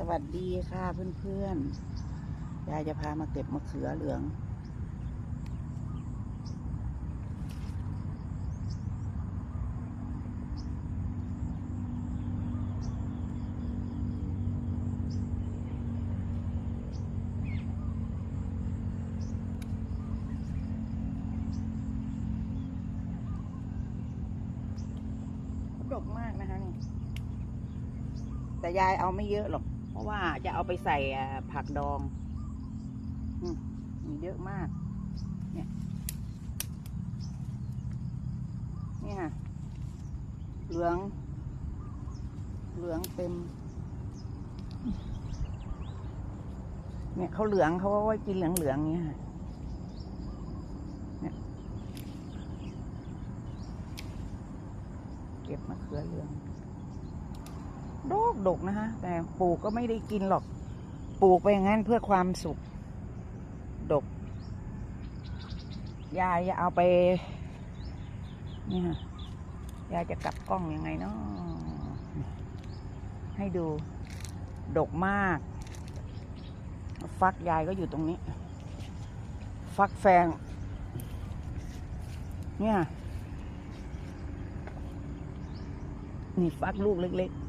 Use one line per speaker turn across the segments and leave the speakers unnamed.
สวัสดีค่ะเพื่อนๆ ยายจะพามาเก็บมะเขือเหลือง ดกมากนะคะนี่แต่ยายเอาไม่เยอะหรอก ราะว่าจะเอาไปใส่ผักดองมีเยอะมาก เนี่ยนี่ค่ะ เหลือง เหลืองเต็ม เนี่ยเขาเหลืองเขาว่าไว้กินเหลืองเหลืองๆอย่างเงี้ยค่ะเนี่ยเก็บมะเขือเหลือง ดกดกนะฮะแต่ปลูกก็ไม่ได้กินหรอก ปลูกไปอย่างนั้นเพื่อความสุข ดก ยายจะเอาไป นี่ฮะยายจะกลับกล้องยังไงเนาะให้ดู ดกมาก ฟักยายก็อยู่ตรงนี้ ฟักแฟง เนี่ยนี่ฟักลูกเล็ก ๆ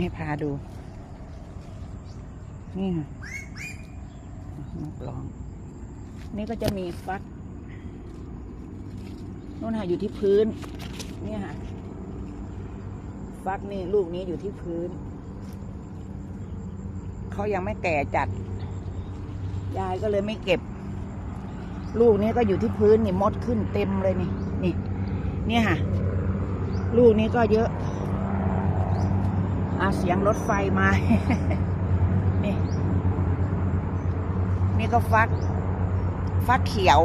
ให้พาดู นี่ค่ะนกร้อง นี่ก็จะมีฟักนู่นค่ะอยู่ที่พื้น เนี่ยค่ะ ฟักนี่ลูกนี้อยู่ที่พื้น เขายังไม่แก่จัด ยายก็เลยไม่เก็บ ลูกนี้ก็อยู่ที่พื้นนี่มดขึ้นเต็มเลยนี่ นี่ เนี่ยค่ะ ลูกนี้ก็เยอะ อาเสียงรถไฟมา นี่ นี่ก็ฟัก ฟักเขียว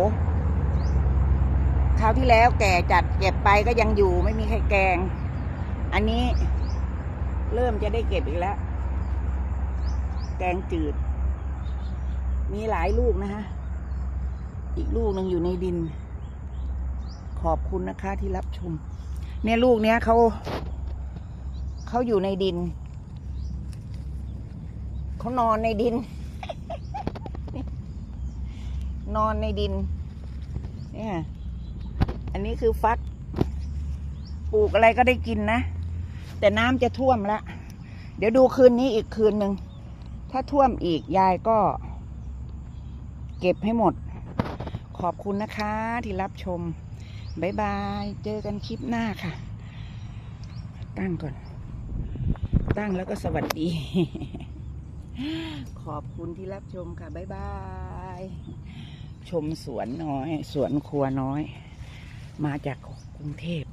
คราวที่แล้วแก่จัดเก็บไปก็ยังอยู่ไม่มีใครแกง อันนี้เริ่มจะได้เก็บอีกแล้ว แกงจืด มีหลายลูกนะฮะ อีกลูกหนึ่งอยู่ในดิน ขอบคุณนะคะที่รับชม เนี่ยลูกเนี้ยเขา เขาอยู่ในดิน เขานอนในดิน นอนในดิน เนี่ย อันนี้คือฟัก ปลูกอะไรก็ได้กินนะ แต่น้ำจะท่วมละ เดี๋ยวดูคืนนี้อีกคืนหนึ่ง ถ้าท่วมอีกยายก็ เก็บให้หมด ขอบคุณนะคะที่รับชมบายบาย เจอกันคลิปหน้าค่ะ ตั้งก่อน ตั้งแล้วก็สวัสดี ขอบคุณที่รับชมค่ะ บ๊ายบาย ชมสวนน้อย สวนครัวน้อย มาจากกรุงเทพ